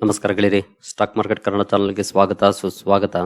ನಮಸ್ಕಾರ ಗೆಳೆಯರಿ, stock market Kannada ಚಾನಲ್ಗೆ ಸ್ವಾಗತ, ಸುಸ್ವಾಗತ.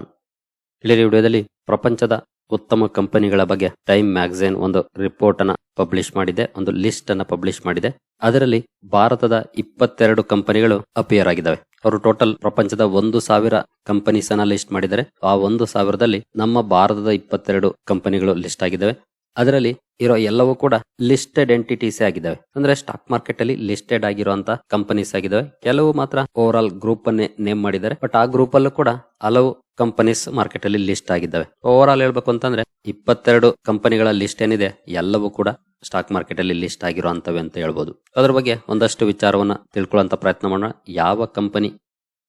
ಗೆಳೆಯರಿ ವಿಡಿಯೋದಲ್ಲಿ ಪ್ರಪಂಚದ ಉತ್ತಮ ಕಂಪನಿಗಳ ಬಗ್ಗೆ ಟೈಮ್ ಮ್ಯಾಗಝೈನ್ ಒಂದು ರಿಪೋರ್ಟ್ ಅನ್ನ ಪಬ್ಲಿಷ್ ಮಾಡಿದೆ, ಒಂದು ಲಿಸ್ಟ್ ಅನ್ನ ಪಬ್ಲಿಷ್ ಮಾಡಿದೆ. ಅದರಲ್ಲಿ ಭಾರತದ ಇಪ್ಪತ್ತೆರಡು ಕಂಪನಿಗಳು ಅಪಿಯರ್ ಆಗಿದ್ದಾವೆ. ಅವರು ಟೋಟಲ್ ಪ್ರಪಂಚದ ಒಂದು ಸಾವಿರ ಕಂಪನೀಸ್ ಅನ್ನ ಲಿಸ್ಟ್ ಮಾಡಿದ್ದಾರೆ. ಆ ಒಂದು ಸಾವಿರದಲ್ಲಿ ನಮ್ಮ ಭಾರತದ ಇಪ್ಪತ್ತೆರಡು ಕಂಪನಿಗಳು ಲಿಸ್ಟ್ ಆಗಿದ್ದಾವೆ. ಅದರಲ್ಲಿ ಇರೋ ಎಲ್ಲವೂ ಕೂಡ ಲಿಸ್ಟೆಡ್ ಎಂಟಿಟೀಸ್ ಆಗಿದ್ದಾವೆ. ಅಂದ್ರೆ ಸ್ಟಾಕ್ ಮಾರ್ಕೆಟ್ ಅಲ್ಲಿ ಲಿಸ್ಟೆಡ್ ಆಗಿರುವಂತ ಕಂಪನೀಸ್ ಆಗಿದ್ದಾವೆ. ಕೆಲವು ಮಾತ್ರ ಓವರ್ ಆಲ್ ಗ್ರೂಪ್ ಅನ್ನೇ ನೇಮ್ ಮಾಡಿದ್ದಾರೆ. ಬಟ್ ಆ ಗ್ರೂಪ್ ಅಲ್ಲೂ ಕೂಡ ಹಲವು ಕಂಪನೀಸ್ ಮಾರ್ಕೆಟ್ ಅಲ್ಲಿ ಲಿಸ್ಟ್ ಆಗಿದ್ದಾವೆ. ಓವರ್ ಆಲ್ ಹೇಳ್ಬೇಕು ಅಂತಂದ್ರೆ ಇಪ್ಪತ್ತೆರಡು ಕಂಪನಿಗಳ ಲಿಸ್ಟ್ ಏನಿದೆ, ಎಲ್ಲವೂ ಕೂಡ ಸ್ಟಾಕ್ ಮಾರ್ಕೆಟ್ ಅಲ್ಲಿ ಲಿಸ್ಟ್ ಆಗಿರುವಂತವೆ ಅಂತ ಹೇಳ್ಬೋದು. ಅದ್ರ ಬಗ್ಗೆ ಒಂದಷ್ಟು ವಿಚಾರವನ್ನ ತಿಳ್ಕೊಳ್ಳುವಂತ ಪ್ರಯತ್ನ ಮಾಡೋಣ. ಯಾವ ಕಂಪನಿ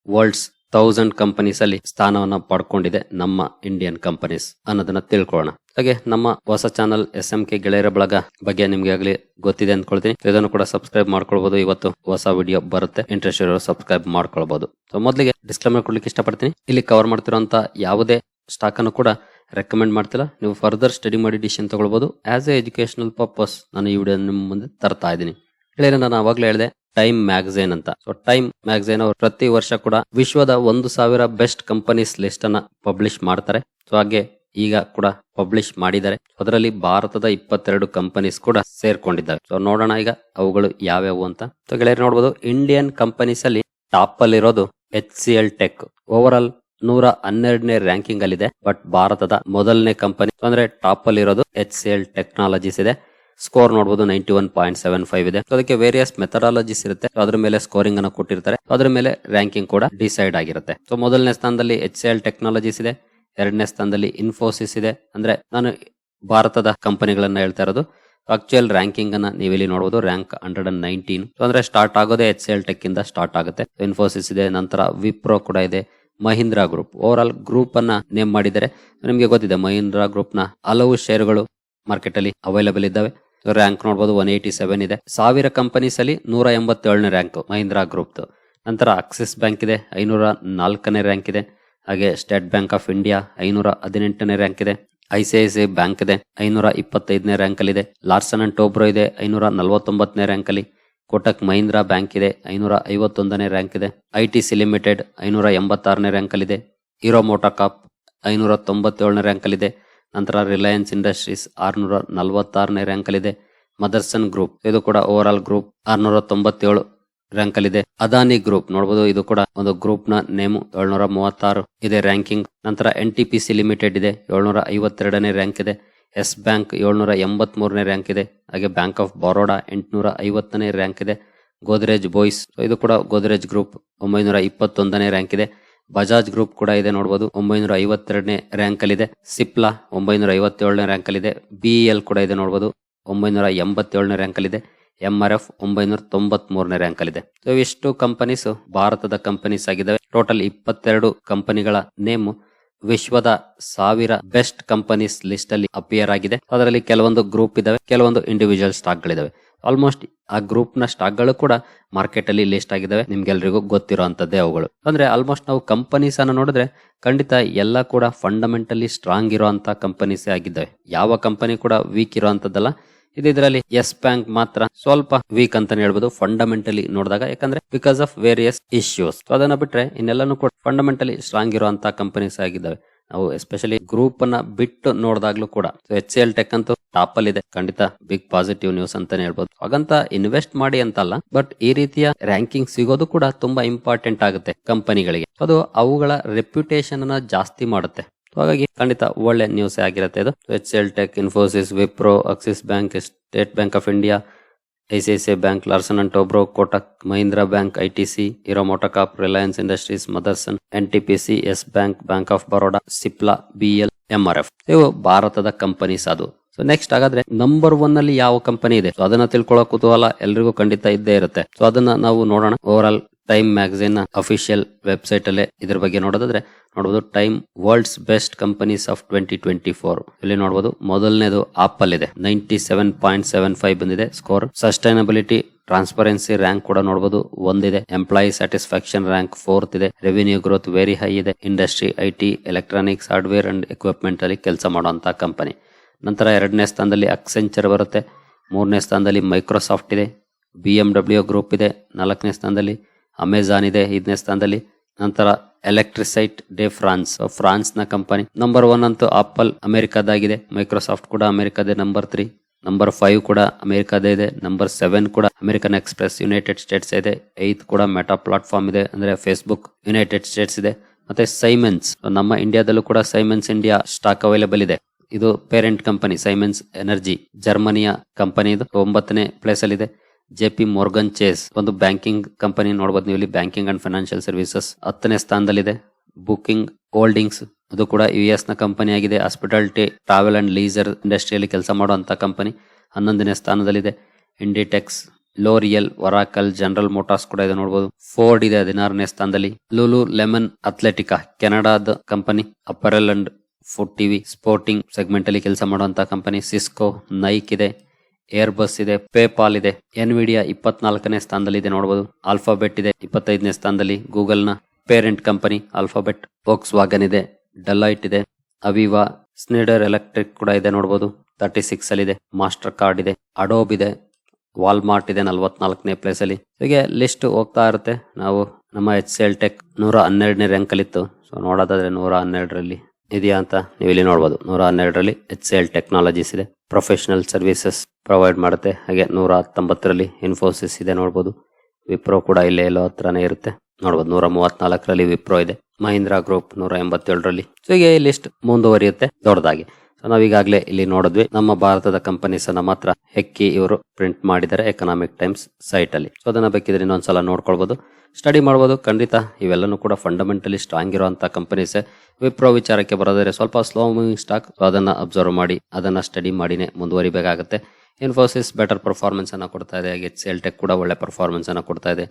ವರ್ಲ್ಡ್ಸ್ ತೌಸಂಡ್ ಕಂಪನೀಸ್ ಅಲ್ಲಿ ಸ್ಥಾನವನ್ನ ಪಡ್ಕೊಂಡಿದೆ ನಮ್ಮ ಇಂಡಿಯನ್ ಕಂಪನೀಸ್ ಅನ್ನೋದನ್ನ ತಿಳ್ಕೊಳ್ಳೋಣ. ಹಾಗೆ ನಮ್ಮ ಹೊಸ ಚಾನಲ್ ಎಸ್ ಎಂ ಕೆ ಗೆಳೆಯರ ಬಳಗ ಬಗ್ಗೆ ನಿಮ್ಗೆ ಆಗಲಿ ಗೊತ್ತಿದೆ ಅಂದ್ಕೊಳ್ತೀನಿ ಇದನ್ನು ಕೂಡ ಸಬ್ಸ್ಕ್ರೈಬ್ ಮಾಡ್ಕೊಳ್ಬಹುದು ಇವತ್ತು ಹೊಸ ವಿಡಿಯೋ ಬರುತ್ತೆ. ಇಂಟ್ರೆಸ್ಟ್ ಇರೋರು ಸಬ್ಸ್ಕ್ರೈಬ್ ಮಾಡ್ಕೊಳ್ಬಹುದು ಸೊ ಮೊದಲಿಗೆ ಡಿಸ್ಕ್ಲೈಮರ್ ಕೊಡ್ಲಿಕ್ಕೆ ಇಷ್ಟಪಡ್ತೀನಿ. ಇಲ್ಲಿ ಕವರ್ ಮಾಡ್ತಿರೋಂತ ಯಾವುದೇ ಸ್ಟಾಕ್ ಅನ್ನು ಕೂಡ ರೆಕಮೆಂಡ್ ಮಾಡ್ತಿಲ್ಲ. ನೀವು ಫರ್ದರ್ ಸ್ಟಡಿ ಮಾಡಿ ಡಿಸಿಷನ್ ತಗೊಳ್ಬಹುದು ಆಸ್ ಎ ಎಜುಕೇಶನಲ್ ಪರ್ಪಸ್ ನಾನು ಈ ವಿಡಿಯೋ ನಿಮ್ಮ ಮುಂದೆ ತರ್ತಾ ಇದ್ದೀನಿ. ಹೇಳಿದ್ರೆ ನಾನು ಅವಾಗಲೇ ಹೇಳಿದೆ ಟೈಮ್ ಮ್ಯಾಗಝೈನ್ ಅಂತ. ಸೊ ಟೈಮ್ ಮ್ಯಾಗಝೈನ್ ಅವರು ಪ್ರತಿ ವರ್ಷ ಕೂಡ ವಿಶ್ವದ ಒಂದು ಸಾವಿರ ಬೆಸ್ಟ್ ಕಂಪನೀಸ್ ಲಿಸ್ಟ್ ಅನ್ನ ಪಬ್ಲಿಷ್ ಮಾಡ್ತಾರೆ. ಸೊ ಹಾಗೆ ಈಗ ಕೂಡ ಪಬ್ಲಿಷ್ ಮಾಡಿದ್ದಾರೆ. ಅದರಲ್ಲಿ ಭಾರತದ ಇಪ್ಪತ್ತೆರಡು ಕಂಪನೀಸ್ ಕೂಡ ಸೇರ್ಕೊಂಡಿದ್ದಾವೆ. ಸೊ ನೋಡೋಣ ಈಗ ಅವುಗಳು ಯಾವ್ಯಾವು ಅಂತ. ಸೊ ಗೆಳೆಯರು ನೋಡಬಹುದು ಇಂಡಿಯನ್ ಕಂಪನೀಸ್ ಅಲ್ಲಿ ಟಾಪ್ ಅಲ್ಲಿ ಇರೋದು H C L tech overall ನೂರ ಹನ್ನೆರಡನೇ ರ್ಯಾಂಕಿಂಗ್ ಅಲ್ಲಿ ಇದೆ ಬಟ್ ಭಾರತದ ಮೊದಲನೇ ಕಂಪನಿ ಅಂದ್ರೆ ಟಾಪ್ ಅಲ್ಲಿ ಇರೋದು ಎಚ್ ಸಿ ಎಲ್ ಟೆಕ್ನಾಲಜೀಸ್ ಇದೆ. ಸ್ಕೋರ್ ನೋಡಬಹುದು ninety one point seven five ಇದೆ. ಅದಕ್ಕೆ ವೇರಿಯಸ್ ಮೆಥಡಾಲಜೀಸ್ ಇರುತ್ತೆ. ಅದರ ಮೇಲೆ ಸ್ಕೋರಿಂಗ್ ಅನ್ನು ಕೊಟ್ಟಿರ್ತಾರೆ. ಅದ್ರ ಮೇಲೆ ರ್ಯಾಂಕಿಂಗ್ ಕೂಡ ಡಿಸೈಡ್ ಆಗಿರುತ್ತೆ. ಸೊ ಮೊದಲನೇ ಸ್ಥಾನದಲ್ಲಿ ಎಚ್ ಎಲ್ ಟೆಕ್ನಾಲಜೀಸ್ ಇದೆ. ಎರಡನೇ ಸ್ಥಾನದಲ್ಲಿ ಇನ್ಫೋಸಿಸ್ ಇದೆ. ಅಂದ್ರೆ ನಾನು ಭಾರತದ ಕಂಪನಿಗಳನ್ನ ಹೇಳ್ತಾ ಇರೋದು. ಆಕ್ಚುಯಲ್ ರ್ಯಾಂಕಿಂಗ್ ಅನ್ನ ನೀವಿಲ್ಲಿ ನೋಡಬಹುದು ರ್ಯಾಂಕ್ ಹಂಡ್ರೆಡ್ ಅಂಡ್ ನೈನ್ಟೀನ್ ಅಂದ್ರೆ ಸ್ಟಾರ್ಟ್ ಆಗೋದೇ ಎಚ್ ಎಲ್ ಟೆಕ್ ಇಂದ ಸ್ಟಾರ್ಟ್ ಆಗುತ್ತೆ. ಇನ್ಫೋಸಿಸ್ ಇದೆ. ನಂತರ ವಿಪ್ರೋ ಕೂಡ ಇದೆ. Mahindra group overall group ಅನ್ನ ನೇಮ್ ಮಾಡಿದರೆ ನಿಮಗೆ ಗೊತ್ತಿದೆ ಮಹೀಂದ್ರಾ ಗ್ರೂಪ್ನ ಹಲವು ಶೇರ್ಗಳು ಮಾರ್ಕೆಟ್ ಅಲ್ಲಿ ಅವೈಲೇಬಲ್ ಇದ್ದಾವೆ. ರ್ಯಾಂಕ್ ನೋಡಬಹುದು ಒನ್ ಏಯ್ಟಿ ಸೆವೆನ್ ಇದೆ. ಸಾವಿರ ಕಂಪನೀಸ್ ಅಲ್ಲಿ ನೂರ ಎಂಬತ್ತೇಳನೇ ರ್ಯಾಂಕ್ ಮಹೀಂದ್ರಾ ಗ್ರೂಪ್ ನಂತರ ಆಕ್ಸಿಸ್ ಬ್ಯಾಂಕ್ ಇದೆ ಐನೂರ ನಾಲ್ಕನೇ ರ್ಯಾಂಕ್ ಇದೆ. ಹಾಗೆ ಸ್ಟೇಟ್ ಬ್ಯಾಂಕ್ ಆಫ್ ಇಂಡಿಯಾ ಐನೂರ ಹದಿನೆಂಟನೇ ರ್ಯಾಂಕ್ ಇದೆ. I C I C bank ಇದೆ ಐನೂರ ಇಪ್ಪತ್ತೈದನೇ ರ್ಯಾಂಕ್ ಅಲ್ಲಿ ಇದೆ. ಲಾರ್ಸನ್ ಅಂಡ್ ಟೋಬ್ರೋ ಇದೆ ಐನೂರ ನಲವತ್ತೊಂಬತ್ತನೇ ರ್ಯಾಂಕ್ ಅಲ್ಲಿ ಕೋಟಕ್ ಮಹೀಂದ್ರಾ ಬ್ಯಾಂಕ್ ಇದೆ ಐನೂರ ಐವತ್ತೊಂದನೇ ರ್ಯಾಂಕ್ ಇದೆ. ಐ ಟಿ ಸಿ ಲಿಮಿಟೆಡ್ ಐನೂರ ಎಂಬತ್ತಾರನೇ ರ್ಯಾಂಕ್ ಅಲ್ಲಿ ಇದೆ. ಹೀರೋ ಮೋಟಾಕಾಪ್ ಐನೂರ ತೊಂಬತ್ತೇಳನೇ ರ್ಯಾಂಕ್ ಅಲ್ಲಿ ಇದೆ. ನಂತರ ರಿಲಯನ್ಸ್ ಇಂಡಸ್ಟ್ರೀಸ್ ಆರ್ನೂರ ನಲವತ್ತಾರನೇ ರ್ಯಾಂಕ್ ಅಲ್ಲಿ ಇದೆ ಮದರ್ಸನ್ ಗ್ರೂಪ್, ಇದು ಕೂಡ ಓವರ್ ಆಲ್ ಗ್ರೂಪ್, ಆರ್ನೂರ ತೊಂಬತ್ತೇಳು ರ್ಯಾಂಕ್ ಅಲ್ಲಿ ಇದೆ ಅದಾನಿ ಗ್ರೂಪ್ ನೋಡಬಹುದು ಇದು ಕೂಡ ಒಂದು ಗ್ರೂಪ್ನ ನೇಮು, ಏಳ್ನೂರ ಮೂವತ್ತಾರು. ಇದೆ ರ್ಯಾಂಕಿಂಗ್. ನಂತರ N T P C limited ಇದೆ, ಏಳ್ನೂರ ಐವತ್ತೆರಡನೇ ರ್ಯಾಂಕ್ ಇದೆ. ಎಸ್ ಬ್ಯಾಂಕ್, ಏಳ್ನೂರ ಎಂಬತ್ ಮೂರನೇ ರ್ಯಾಂಕ್ ಇದೆ. ಹಾಗೆ ಬ್ಯಾಂಕ್ ಆಫ್ ಬರೋಡಾ, ಎಂಟುನೂರ ಐವತ್ತನೇ ರ್ಯಾಂಕ್ ಇದೆ. ಗೋದ್ರೇಜ್ ಬಾಯ್ಸ್, ಇದು ಕೂಡ ಗೋದ್ರೇಜ್ ಗ್ರೂಪ್, ಒಂಬೈನೂರ ಇಪ್ಪತ್ತೊಂದನೇ ರ್ಯಾಂಕ್ ಇದೆ. ಬಜಾಜ್ ಗ್ರೂಪ್ ಕೂಡ ಇದೆ ನೋಡಬಹುದು ಒಂಬೈನೂರ ಐವತ್ತೆರಡನೇ ರ್ಯಾಂಕ್ ಅಲ್ಲಿ ಇದೆ ಸಿಪ್ಲಾ ಒಂಬೈನೂರ ಐವತ್ತೇಳನೇ ರ್ಯಾಂಕ್ ಅಲ್ಲಿ ಇದೆ ಬಿಇಎಲ್ ಕೂಡ ಇದೆ ನೋಡಬಹುದು ಒಂಬೈನೂರ ಎಂಬತ್ತೇಳನೇ ರ್ಯಾಂಕ್ ಅಲ್ಲಿ ಇದೆ ಎಂ ಆರ್ ಎಫ್ ಒಂಬೈನೂರ ತೊಂಬತ್ ಮೂರನೇ ರ್ಯಾಂಕ್ ಅಲ್ಲಿ ಇದೆ ಇಷ್ಟು ಕಂಪನೀಸ್ ಭಾರತದ ಕಂಪನೀಸ್ ಆಗಿದ್ದಾವೆ. ಟೋಟಲ್ ಇಪ್ಪತ್ತೆರಡು ಕಂಪನಿಗಳ ನೇಮ್ ವಿಶ್ವದ ಸಾವಿರ ಬೆಸ್ಟ್ ಕಂಪನೀಸ್ ಲಿಸ್ಟ್ ಅಲ್ಲಿ ಅಪಿಯರ್ ಆಗಿದೆ. ಅದರಲ್ಲಿ ಕೆಲವೊಂದು ಗ್ರೂಪ್ ಇದಾವೆ ಕೆಲವೊಂದು ಇಂಡಿವಿಜುವಲ್ ಸ್ಟಾಕ್ ಗಳಿದಾವೆ ಆಲ್ಮೋಸ್ಟ್ ಆ ಗ್ರೂಪ್ನ ಸ್ಟಾಕ್ಗಳು ಕೂಡ ಮಾರ್ಕೆಟ್ ಅಲ್ಲಿ ಲಿಸ್ಟ್ ಆಗಿದ್ದಾವೆ. ನಿಮ್ಗೆಲ್ರಿಗೂ ಗೊತ್ತಿರುವಂತದ್ದೇ ಅವುಗಳು. ಅಂದ್ರೆ ಆಲ್ಮೋಸ್ಟ್ ನಾವು ಕಂಪನೀಸ್ ಅನ್ನ ನೋಡಿದ್ರೆ ಖಂಡಿತ ಎಲ್ಲ ಕೂಡ ಫಂಡಮೆಂಟಲಿ ಸ್ಟ್ರಾಂಗ್ ಇರುವಂತ ಕಂಪನೀಸ್ ಆಗಿದ್ದಾವೆ. ಯಾವ ಕಂಪನಿ ಕೂಡ ವೀಕ್ ಇರುವಂತದ್ದಲ್ಲ ಇದು ಇದರಲ್ಲಿ ಎಸ್ ಬ್ಯಾಂಕ್ ಮಾತ್ರ ಸ್ವಲ್ಪ ವೀಕ್ ಅಂತಾನೆ ಹೇಳ್ಬೋದು ಫಂಡಮೆಂಟಲಿ ನೋಡಿದಾಗ. ಯಾಕಂದ್ರೆ ಬಿಕಾಸ್ ಆಫ್ ವೇರಿಯಸ್ ಇಶ್ಯೂಸ್ ಅದನ್ನ ಬಿಟ್ರೆ ಇನ್ನೆಲ್ಲಾನು ಕೂಡ ಫಂಡಮೆಂಟಲಿ ಸ್ಟ್ರಾಂಗ್ ಇರುವಂತಹ ಕಂಪನೀಸ್ ಆಗಿದ್ದಾವೆ. ನಾವು ಎಸ್ಪೆಷಲಿ ಗ್ರೂಪ್ ಅನ್ನ ಬಿಟ್ಟು ನೋಡಿದಾಗ್ಲೂ ಕೂಡ. ಎಚ್ ಎಲ್ ಟೆಕ್ ಅಂತೂ ಟಾಪ್ ಅಲ್ಲಿ ಇದೆ ಖಂಡಿತ ಬಿಗ್ ಪಾಸಿಟಿವ್ ನ್ಯೂಸ್ ಅಂತಾನೆ ಹೇಳ್ಬೋದು. ಹಾಗಂತ ಇನ್ವೆಸ್ಟ್ ಮಾಡಿ ಅಂತಲ್ಲ ಬಟ್ ಈ ರೀತಿಯ ರ್ಯಾಂಕಿಂಗ್ ಸಿಗೋದು ಕೂಡ ತುಂಬಾ ಇಂಪಾರ್ಟೆಂಟ್ ಆಗುತ್ತೆ ಕಂಪನಿಗಳಿಗೆ. ಅದು ಅವುಗಳ ರೆಪ್ಯುಟೇಷನ್ ಅನ್ನ ಜಾಸ್ತಿ ಮಾಡುತ್ತೆ. ಹಾಗಾಗಿ ಖಂಡಿತ ಒಳ್ಳೆ ನ್ಯೂಸ್ ಆಗಿರುತ್ತೆ ಇದು. H L tech Infosys Wipro Axis Bank State Bank of India ICICI bank, Larsen and Toubro, Kotak, Mahindra Bank, ITC Hero MotoCorp, Reliance Industries, Motherson N T P C Yes Bank Bank of Baroda, Cipla, BL MR F ಇವು ಭಾರತದ companies ಅದು. So next ಹಾಗಾದ್ರೆ number one ಅಲ್ಲಿ ಯಾವ company ಇದೆ? So ಅದನ್ನ ತಿಳ್ಕೊಳ್ಳೋ ಕುತೂಹಲ ಎಲ್ರಿಗೂ ಖಂಡಿತ ಇದ್ದೇ ಇರುತ್ತೆ. ಸೊ ಅದನ್ನ ನಾವು ನೋಡೋಣ. Overall Time magazine official website ಅಲ್ಲೇ ಇದ್ರ ಬಗ್ಗೆ ನೋಡೋದಾದ್ರೆ ನೋಡಬಹುದು Time world's best companies of twenty twenty four ಇಲ್ಲಿ ನೋಡಬಹುದು ಮೊದಲನೇದು ಆಪಲ್ ಇದೆ ninety seven point seven five ಬಂದಿದೆ ಸ್ಕೋರ್ ಸಸ್ಟೈನಬಿಲಿಟಿ ಟ್ರಾನ್ಸ್ಪರೆನ್ಸಿ ರ್ಯಾಂಕ್ ಕೂಡ ನೋಡಬಹುದು ಒಂದಿದೆ. ಎಂಪ್ಲಾಯಿ ಸ್ಯಾಟಿಸ್ಫ್ಯಾಕ್ಷನ್ ರ್ಯಾಂಕ್ ಫೋರ್ತ್ ಇದೆ. ರೆವಿನ್ಯೂ ಗ್ರೋತ್ ವೆರಿ ಹೈ ಇದೆ. Industry I T electronics hardware and equipment ಅಲ್ಲಿ ಕೆಲಸ ಮಾಡುವಂತಹ ಕಂಪನಿ ನಂತರ ಎರಡನೇ ಸ್ಥಾನದಲ್ಲಿ ಅಕ್ಸೆಂಚರ್ ಬರುತ್ತೆ. ಮೂರನೇ ಸ್ಥಾನದಲ್ಲಿ ಮೈಕ್ರೋಸಾಫ್ಟ್ ಇದೆ. ಬಿ ಎಂ ಡಬ್ಲ್ಯೂ ಗ್ರೂಪ್ ಇದೆ. ನಾಲ್ಕನೇ ಸ್ಥಾನದಲ್ಲಿ ಅಮೆಜಾನ್ ಇದೆ. ಐದನೇ ಸ್ಥಾನದಲ್ಲಿ. ನಂತರ ಎಲೆಕ್ಟ್ರಿಸೈಟ್ ಡೆ ಫ್ರಾನ್ಸ್. ಫ್ರಾನ್ಸ್ನ ಕಂಪನಿ ನಂಬರ್ ಒನ್ ಅಂತೂ ಆಪಲ್ ಅಮೆರಿಕಾದಾಗಿದೆ. ಮೈಕ್ರೋಸಾಫ್ಟ್ ಕೂಡ ಅಮೆರಿಕದೇ ನಂಬರ್ ತ್ರೀ ನಂಬರ್ ಫೈವ್ ಕೂಡ ಅಮೆರಿಕದೇ ಇದೆ. ನಂಬರ್ ಸೆವೆನ್ ಕೂಡ ಅಮೆರಿಕನ್ ಎಕ್ಸ್ಪ್ರೆಸ್, ಯುನೈಟೆಡ್ ಸ್ಟೇಟ್ಸ್ ಇದೆ. ಏತ್ ಕೂಡ ಮೆಟಾ ಪ್ಲಾಟ್ಫಾರ್ಮ್ ಇದೆ. ಅಂದ್ರೆ ಫೇಸ್ಬುಕ್ ಯುನೈಟೆಡ್ ಸ್ಟೇಟ್ಸ್ ಇದೆ. ಮತ್ತೆ ಸೈಮೆನ್ಸ್ ನಮ್ಮ ಇಂಡಿಯಾದಲ್ಲೂ ಕೂಡ ಸೈಮೆನ್ಸ್ ಇಂಡಿಯಾ ಸ್ಟಾಕ್ ಅವೈಲೇಬಲ್ ಇದೆ. ಇದು ಪೇರೆಂಟ್ ಕಂಪನಿ ಸೈಮೆನ್ಸ್ ಎನರ್ಜಿ ಜರ್ಮನಿಯ ಕಂಪನಿ ಇದು. ಒಂಬತ್ತನೇ ಪ್ಲೇಸ್ ಅಲ್ಲಿ ಇದೆ ಜೆ ಪಿ ಮೋರ್ಗನ್ ಚೇಸ್ ಒಂದು ಬ್ಯಾಂಕಿಂಗ್ ಕಂಪನಿ ನೋಡಬಹುದು ನೀವು ಇಲ್ಲಿ ಬ್ಯಾಂಕಿಂಗ್ ಅಂಡ್ ಫೈನಾನ್ಷಿಯಲ್ ಸರ್ವಿಸಸ್ ಹತ್ತನೇ ಸ್ಥಾನದಲ್ಲಿದೆ. ಬುಕಿಂಗ್ ಹೋಲ್ಡಿಂಗ್ಸ್ ಅದು ಕೂಡ ಯು ಎಸ್ನ ಕಂಪನಿ ಆಗಿದೆ. ಹಾಸ್ಪಿಟಾಲಿಟಿ, ಟ್ರಾವೆಲ್ ಅಂಡ್ ಲೀಸರ್ ಇಂಡಸ್ಟ್ರಿಯಲ್ಲಿ ಕೆಲಸ ಮಾಡುವಂತ ಕಂಪನಿ ಹನ್ನೊಂದನೇ ಸ್ಥಾನದಲ್ಲಿದೆ. Inditex, L'Oreal Oracle General Motors ಕೂಡ ಇದೆ ನೋಡಬಹುದು ಫೋರ್ಡ್ ಇದೆ ಹದಿನಾರನೇ ಸ್ಥಾನದಲ್ಲಿ. ಲೂಲು ಲೆಮನ್ ಅಥ್ಲೆಟಿಕಾ, ಕೆನಡಾದ company, apparel and food TV, sporting segment ಅಲ್ಲಿ ಕೆಲಸ ಮಾಡುವಂತಹ ಕಂಪನಿ. ಸಿಸ್ಕೋ, ನೈಕ್ ಇದೆ. ಏರ್ ಬಸ್ ಇದೆ ಪೇಪಾಲ್ ಇದೆ ಎನ್ವಿಡಿಯಾ ಇಪ್ಪತ್ನಾಲ್ಕನೇ ಸ್ಥಾನದಲ್ಲಿ ಇದೆ ನೋಡಬಹುದು ಆಲ್ಫಾಬೆಟ್ ಇದೆ, ಇಪ್ಪತ್ತೈದನೇ ಸ್ಥಾನದಲ್ಲಿ. ಗೂಗಲ್ನ parent company Alphabet Volkswagen ಇದೆ ಡೆಲೈಟ್ ಇದೆ ಅವಿವಾ ಸ್ನೇಡರ್ ಎಲೆಕ್ಟ್ರಿಕ್ ಕೂಡ ಇದೆ ನೋಡಬಹುದು ತರ್ಟಿ ಸಿಕ್ಸ್ ಅಲ್ಲಿ ಇದೆ ಮಾಸ್ಟರ್ ಕಾರ್ಡ್ ಇದೆ ಅಡೋಬ್ ಇದೆ ವಾಲ್ಮಾರ್ಟ್ ಇದೆ ನಲ್ವತ್ನಾಲ್ಕನೇ ಪ್ಲೇಸ್ ಅಲ್ಲಿ. ಹೀಗೆ ಲಿಸ್ಟ್ ಹೋಗ್ತಾ ಇರುತ್ತೆ. ನಾವು ನಮ್ಮ ಎಚ್ ಸಿ ಎಲ್ ಟೆಕ್ ನೂರ ಹನ್ನೆರಡನೇ ರ್ಯಾಂಕ್ ಅಲ್ಲಿತ್ತು. ಸೊ ನೋಡೋದಾದ್ರೆ ನೂರ ಹನ್ನೆರಡರಲ್ಲಿ. ಇದೆಯಾ ಅಂತ ನೀವು ಇಲ್ಲಿ ನೋಡಬಹುದು ನೂರ ಹನ್ನೆರಡರಲ್ಲಿ ಎಚ್ ಎಲ್ ಟೆಕ್ನಾಲಜೀಸ್ ಇದೆ. ಪ್ರೊಫೆಷನಲ್ ಸರ್ವಿಸಸ್ ಪ್ರೊವೈಡ್ ಮಾಡುತ್ತೆ. ಹಾಗೆ ನೂರ ಹತ್ತೊಂಬತ್ತರಲ್ಲಿ ಇನ್ಫೋಸಿಸ್ ಇದೆ ನೋಡ್ಬೋದು. ವಿಪ್ರೋ ಕೂಡ ಇಲ್ಲೇ ಎಲ್ಲೋ ಹತ್ರನೇ ಇರುತ್ತೆ. ನೋಡ್ಬೋದು ನೂರ ಮೂವತ್ನಾಲ್ಕರಲ್ಲಿ ವಿಪ್ರೋ ಇದೆ. ಮಹೀಂದ್ರಾ ಗ್ರೂಪ್ ನೂರ ಎಂಬತ್ತೇಳರಲ್ಲಿ ಸೊ ಹೀಗೆ ಈ ಲಿಸ್ಟ್ ಮುಂದುವರಿಯುತ್ತೆ. ದೊಡ್ಡದಾಗಿ. ನಾವೀಗಾಗಲೇ ಇಲ್ಲಿ ನೋಡಿದ್ವಿ, ನಮ್ಮ ಭಾರತದ ಕಂಪನೀಸ್ ಅನ್ನ ಮಾತ್ರ ಹೆಕ್ಕಿ ಇವರು ಪ್ರಿಂಟ್ ಮಾಡಿದ್ದಾರೆ ಎಕನಾಮಿಕ್ ಟೈಮ್ಸ್ ಸೈಟ್ ಅಲ್ಲಿ. ಸೊ ಅದನ್ನ ಬೇಕಿದ್ರೆ ಇನ್ನೊಂದ್ಸಲ ನೋಡ್ಕೊಳ್ಬಹುದು ಸ್ಟಡಿ ಮಾಡ್ಬೋದು, ಖಂಡಿತ ಇವೆಲ್ಲನೂ ಕೂಡ ಫಂಡಮೆಂಟಲಿ ಸ್ಟ್ರಾಂಗ್ ಇರುವಂತ ಕಂಪನೀಸ್ ವಿಪ್ರೋ ವಿಚಾರಕ್ಕೆ ಬರೋದಾದ್ರೆ ಸ್ವಲ್ಪ ಸ್ಲೋ ಮೂವಿಂಗ್ ಸ್ಟಾಕ್ ಅದನ್ನ ಅಬ್ಸರ್ವ್ ಮಾಡಿ, ಅದನ್ನ ಸ್ಟಡಿ ಮಾಡಿನೇ ಮುಂದುವರಿಬೇಕಾಗುತ್ತೆ. ಇನ್ಫೋಸಿಸ್ ಬೆಟರ್ ಪರ್ಫಾರ್ಮೆನ್ಸ್ ಅನ್ನ ಕೊಡ್ತಾ ಇದೆ, ಹಾಗೆ ಎಚ್ ಟೆಕ್ ಕೂಡ ಒಳ್ಳೆ ಪರ್ಫಾರ್ಮೆನ್ಸ್ ಅನ್ನ ಕೊಡ್ತಾ ಇದೆ.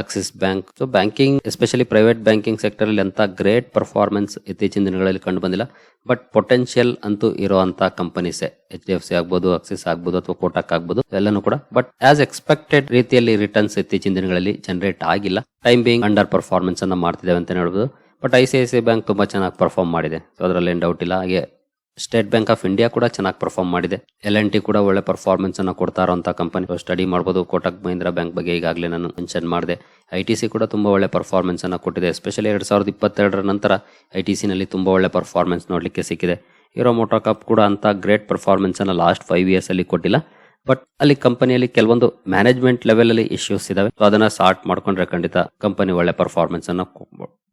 Axis Bank so banking especially private banking ಸೆಕ್ಟರಲ್ಲಿ ಅಂತ ಗ್ರೇಟ್ ಪರ್ಫಾರ್ಮೆನ್ಸ್ ಇತ್ತೀಚಿನ ದಿನಗಳಲ್ಲಿ ಕಂಡು ಬಂದಿಲ್ಲ. ಬಟ್ ಪೊಟೆನ್ಷಿಯಲ್ ಅಂತೂ ಇರುವಂತ companies H D F C ಆಗ್ಬೋದು ಆಕ್ಸಿಸ್ ಆಗ್ಬೋದು, ಅಥವಾ ಕೋಟಕ್ ಆಗ್ಬೋದು, ಎಲ್ಲನೂ ಕೂಡ. ಬಟ್ ಆಸ್ ಎಕ್ಸ್ಪೆಕ್ಟೆಡ್ ರೀತಿಯಲ್ಲಿ ರಿಟರ್ನ್ಸ್ ಇತ್ತೀಚಿನ ದಿನಗಳಲ್ಲಿ ಜನರೇಟ್ ಆಗಿಲ್ಲ. ಟೈಮ್ ಬೇಯಿಂಗ್ ಅಂಡರ್ ಪರ್ಫಾರ್ಮೆನ್ಸ್ ಅನ್ನ ಮಾಡ್ತಿದ್ದೇವೆ ಅಂತ ಹೇಳ್ಬೋದು. But I C I C bank ತುಂಬಾ ಚೆನ್ನಾಗಿ ಪರ್ಫಾರ್ಮ್ ಮಾಡಿದೆ. ಸೊ ಅದರಲ್ಲಿ ಡೌಟ್ ಇಲ್ಲ. ಹಾಗೆ ಸ್ಟೇಟ್ ಬ್ಯಾಂಕ್ ಆಫ್ ಇಂಡಿಯಾ ಕೂಡ ಚೆನ್ನಾಗಿ ಪರ್ಫಾರ್ಮ್ ಮಾಡಿದೆ. ಎಲ್ ಎನ್ ಟಿ ಕೂಡ ಒಳ್ಳೆ ಪರ್ಫಾರ್ಮೆನ್ಸ್ ಅನ್ನ ಕೊಡ್ತಾ ಇರುವಂತಹ ಕಂಪನಿ ಸ್ಟಡಿ ಮಾಡಬಹುದು ಕೋಟಕ್ ಮಹೀಂದ್ರಾ ಬ್ಯಾಂಕ್ ಬಗ್ಗೆ ಈಗಾಗಲೇ ನಾನು ಮೆನ್ಷನ್ ಮಾಡಿದೆ. ಐ ಟಿ ಸಿ ಕೂಡ ತುಂಬಾ ಒಳ್ಳೆ ಪರ್ಫಾರ್ಮೆನ್ಸ್ ಅನ್ನ ಕೊಟ್ಟಿದೆ. ಎಸ್ಪೆಷಲಿ ಎರಡ್ ಸಾವಿರದ ಇಪ್ಪತ್ತೆರಡರ ನಂತರ ಐ ಟಿ ಸಿನಲ್ಲಿ ತುಂಬಾ ಒಳ್ಳೆ ಪರ್ಫಾರ್ಮೆನ್ಸ್ ನೋಡಲಿಕ್ಕೆ ಸಿಕ್ಕಿದೆ. ಹೀರೋ ಮೋಟೋ ಕಪ್ ಕೂಡ ಅಂತ ಗ್ರೇಟ್ ಪರ್ಫಾರ್ಮೆನ್ಸ್ ಅನ್ನ ಲಾಸ್ಟ್ ಫೈವ್ ಇಯರ್ಸ್ ಅಲ್ಲಿ ಕೊಟ್ಟಿಲ್ಲ. ಬಟ್ ಅಲ್ಲಿ ಕಂಪನಿಯಲ್ಲಿ ಕೆಲವೊಂದು ಮ್ಯಾನೇಜ್ಮೆಂಟ್ ಲೆವೆಲ್ ಅಲ್ಲಿ ಇಶ್ಯೂಸ್ ಇದಾವೆ. ಸೊ ಅದನ್ನ ಸಾರ್ಟ್ ಮಾಡ್ಕೊಂಡ್ರೆ ಖಂಡಿತ ಕಂಪನಿ ಒಳ್ಳೆ ಪರ್ಫಾರ್ಮೆನ್ಸ್ ಅನ್ನ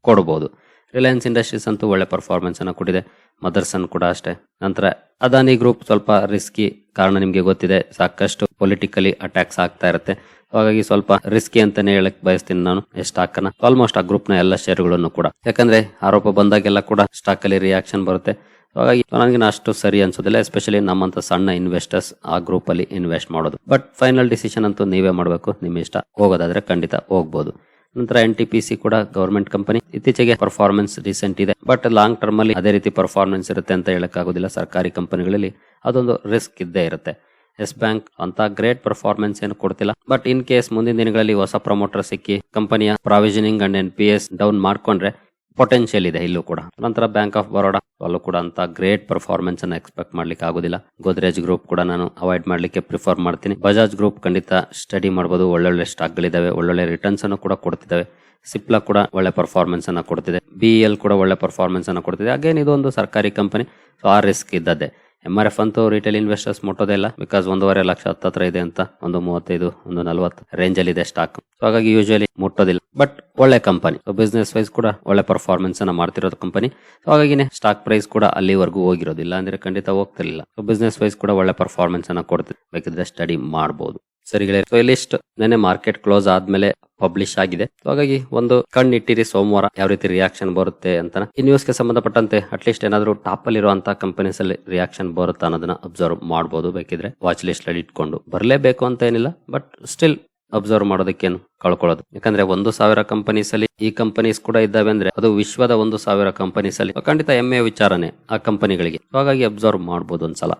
ಕೊಡಬಹುದು ರಿಲಯನ್ಸ್ ಇಂಡಸ್ಟ್ರೀಸ್ ಅಂತೂ ಒಳ್ಳೆ ಪರ್ಫಾರ್ಮೆನ್ಸ್ ಅನ್ನ ಕೊಟ್ಟಿದೆ. ಮದರ್ಸನ್ ಕೂಡ ಅಷ್ಟೇ. ನಂತರ ಅದಾನಿ ಗ್ರೂಪ್ ಸ್ವಲ್ಪ ರಿಸ್ಕಿ ಕಾರಣ ನಿಮಗೆ ಗೊತ್ತಿದೆ. ಸಾಕಷ್ಟು ಪೊಲಿಟಿಕಲಿ ಅಟ್ಯಾಕ್ಸ್ ಆಗ್ತಾ ಇರುತ್ತೆ. ಹಾಗಾಗಿ ಸ್ವಲ್ಪ ರಿಸ್ಕಿ ಅಂತಾನೆ ಹೇಳಕ್ ಬಯಸ್ತೀನಿ ನಾನು. ಸ್ಟಾಕ್ ಅನ್ನ. ಆಲ್ಮೋಸ್ಟ್ ಆ ಗ್ರೂಪ್ನ ಎಲ್ಲ ಶೇರ್ಗಳನ್ನು ಕೂಡ. ಯಾಕಂದ್ರೆ ಆರೋಪ ಬಂದಾಗೆಲ್ಲ ಕೂಡ ಸ್ಟಾಕ್ ಅಲ್ಲಿ ರಿಯಾಕ್ಷನ್ ಬರುತ್ತೆ. ಹಾಗಾಗಿ ನನಗೆ ಅಷ್ಟು ಸರಿ ಅನ್ಸೋದಿಲ್ಲ. ಎಸ್ಪೆಷಲಿ ನಮ್ಮಂತ ಸಣ್ಣ ಇನ್ವೆಸ್ಟರ್ಸ್ ಆ ಗ್ರೂಪ್ ಅಲ್ಲಿ ಇನ್ವೆಸ್ಟ್ ಮಾಡೋದು. ಬಟ್ ಫೈನಲ್ ಡಿಸಿಷನ್ ಅಂತೂ ನೀವೇ ಮಾಡಬೇಕು. ನಿಮ್ಮ ಇಷ್ಟ ಹೋಗೋದಾದ್ರೆ ಖಂಡಿತ ಹೋಗ್ಬೋದು. ನಂತರ ಎನ್ ಟಿ ಪಿ ಸಿ ಕೂಡ ಗವರ್ಮೆಂಟ್ ಕಂಪನಿ ಇತ್ತೀಚೆಗೆ ಪರ್ಫಾರ್ಮೆನ್ಸ್ ರೀಸೆಂಟ್ ಇದೆ. ಬಟ್ ಲಾಂಗ್ ಟರ್ಮ್ ಅಲ್ಲಿ ಅದೇ ರೀತಿ ಪರ್ಫಾರ್ಮೆನ್ಸ್ ಇರುತ್ತೆ ಅಂತ ಹೇಳಕ್ಕಾಗೋದಿಲ್ಲ. ಸರ್ಕಾರಿ ಕಂಪನಿಗಳಲ್ಲಿ ಅದೊಂದು ರಿಸ್ಕ್ ಇದ್ದೇ ಇರುತ್ತೆ. ಎಸ್ ಬ್ಯಾಂಕ್ ಅಂತ ಗ್ರೇಟ್ ಪರ್ಫಾರ್ಮೆನ್ಸ್ ಏನು ಕೊಡ್ತಿಲ್ಲ. ಬಟ್ ಇನ್ ಕೇಸ್ ಮುಂದಿನ ದಿನಗಳಲ್ಲಿ ಹೊಸ ಪ್ರಮೋಟರ್ ಸಿಕ್ಕಿ ಕಂಪನಿಯ provisioning and N P S down ಮಾಡ್ಕೊಂಡ್ರೆ ಪೊಟೆನ್ಶಿಯಲ್ ಇದೆ ಇಲ್ಲೂ ಕೂಡ. ನಂತರ ಬ್ಯಾಂಕ್ ಆಫ್ ಬರೋಡಾ ಅಲ್ಲೂ ಕೂಡ ಅಂತ ಗ್ರೇಟ್ ಪರ್ಫಾರ್ಮೆನ್ಸ್ ಅನ್ನ ಎಕ್ಸ್ಪೆಕ್ಟ್ ಮಾಡ್ಲಿಕ್ಕೆ ಆಗೋದಿಲ್ಲ. ಗೋದ್ರೇಜ್ ಗ್ರೂಪ್ ಕೂಡ ನಾನು ಅವಾಯ್ಡ್ ಮಾಡ್ಲಿಕ್ಕೆ ಪ್ರಿಫರ್ ಮಾಡ್ತೀನಿ. ಬಜಾಜ್ ಗ್ರೂಪ್ ಖಂಡಿತ ಸ್ಟಡಿ ಮಾಡಬಹುದು ಒಳ್ಳೊಳ್ಳೆ ಸ್ಟಾಕ್ ಗಳಿದಾವೆ. ಒಳ್ಳೊಳ್ಳೆ ರಿಟರ್ನ್ಸ್ ಅನ್ನು ಕೂಡ ಕೊಡ್ತಿದ್ದಾವೆ ಸಿಪ್ಲಾ ಕೂಡ ಒಳ್ಳೆ ಪರ್ಫಾರ್ಮೆನ್ಸ್ ಅನ್ನ ಕೊಡ್ತಿದೆ. ಬಿ ಎಲ್ ಕೂಡ ಒಳ್ಳೆ ಪರ್ಫಾರ್ಮೆನ್ಸ್ ಅನ್ನ ಕೊಡ್ತಿದೆ. ಅಗೇನ್ ಇದು ಒಂದು ಸರ್ಕಾರಿ ಕಂಪನಿ ಸೊ ಆ ರಿಸ್ಕ್ ಇದ್ದದ್ದೇ. ಎಂ ಆರ್ ಎಫ್ ಅಂತೂ ರಿಟೇಲ್ ಇನ್ವೆಸ್ಟರ್ಸ್ ಮುಟ್ಟೋದಿಲ್ಲ ಬಿಕಾಸ್ ಒಂದೂವರೆ ಲಕ್ಷ, ಹತ್ತತ್ರ ಇದೆ ಅಂತ, ಒಂದು ಮೂವತ್ತೈದು, ಒಂದು ನಲವತ್ತು ರೇಂಜ್ ಅಲ್ಲಿ ಇದೆ ಸ್ಟಾಕ್ ಸೊ ಹಾಗಾಗಿ ಯೂಶಲಿ ಮುಟ್ಟೋದಿಲ್ಲ. ಬಟ್ ಒಳ್ಳೆ ಕಂಪನಿ ಬಿಸ್ನೆಸ್ ವೈಸ್ ಕೂಡ ಒಳ್ಳೆ ಪರ್ಫಾರ್ಮೆನ್ಸ್ ಅನ್ನ ಮಾಡ್ತಿರೋದು ಕಂಪನಿ ಸೊ ಹಾಗಾಗಿನೇ ಸ್ಟಾಕ್ ಪ್ರೈಸ್ ಕೂಡ ಅಲ್ಲಿವರೆಗೂ ಹೋಗಿರೋದಿಲ್ಲ. ಅಂದ್ರೆ ಖಂಡಿತ ಹೋಗ್ತಿರ್ಲಿಲ್ಲ. ಬಿಸ್ನೆಸ್ ವೈಸ್ ಕೂಡ ಒಳ್ಳೆ ಪರ್ಫಾರ್ಮೆನ್ಸ್ ಅನ್ನ ಕೊಡ್ತಿದೆ. ಬೇಕಿದ್ರೆ ಸ್ಟಡಿ ಮಾಡಬಹುದು ಸರಿಗಳೇ. ಸೊ ಲಿಸ್ಟ್ ನೆನೆ ಮಾರ್ಕೆಟ್ ಕ್ಲೋಸ್ ಆದ್ಮೇಲೆ ಪಬ್ಲಿಷ್ ಆಗಿದೆ. ಹಾಗಾಗಿ ಒಂದು ಕಣ್ಣಿಟ್ಟಿರಿ ಸೋಮವಾರ ಯಾವ ರೀತಿ ರಿಯಾಕ್ಷನ್ ಬರುತ್ತೆ ಅಂತ ಈ ನ್ಯೂಸ್ಗೆ ಸಂಬಂಧಪಟ್ಟಂತೆ ಅಟ್ಲೀಸ್ಟ್ ಏನಾದ್ರು ಟಾಪ್ ಅಲ್ಲಿ ಇರುವಂತಹ ಕಂಪನೀಸ್ ಅಲ್ಲಿ ರಿಯಾಕ್ಷನ್ ಬರುತ್ತಾ ಅನ್ನೋದನ್ನ ಅಬ್ಸರ್ವ್ ಮಾಡಬಹುದು ಬೇಕಿದ್ರೆ. ವಾಚ್ ಲಿಸ್ಟ್ ಅಲ್ಲಿ ಇಟ್ಕೊಂಡು. ಬರಲೇಬೇಕು ಅಂತ ಏನಿಲ್ಲ ಬಟ್ ಸ್ಟಿಲ್ ಅಬ್ಸರ್ವ್ ಮಾಡೋದಕ್ಕೇನು ಕಳ್ಕೊಳ್ಳೋದು. ಯಾಕಂದ್ರೆ ಒಂದು ಸಾವಿರ ಕಂಪನೀಸ್ ಅಲ್ಲಿ ಈ ಕಂಪನೀಸ್ ಕೂಡ ಇದ್ದಾವೆ ಅಂದ್ರೆ ಅದು ವಿಶ್ವದ ಒಂದು ಸಾವಿರ ಕಂಪನೀಸ್ ಅಲ್ಲಿ ಖಂಡಿತ ಹೆಮ್ಮೆಯ ವಿಚಾರನೆ ಆ ಕಂಪನಿಗಳಿಗೆ ಹಾಗಾಗಿ ಅಬ್ಸರ್ವ್ ಮಾಡಬಹುದು ಒಂದ್ಸಲ.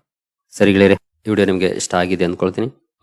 ಸರಿಗಳೇ, ಈ ವಿಡಿಯೋ ನಿಮಗೆ ಇಷ್ಟ ಆಗಿದೆ ಅಂದ್ಕೊಳ್ತೀನಿ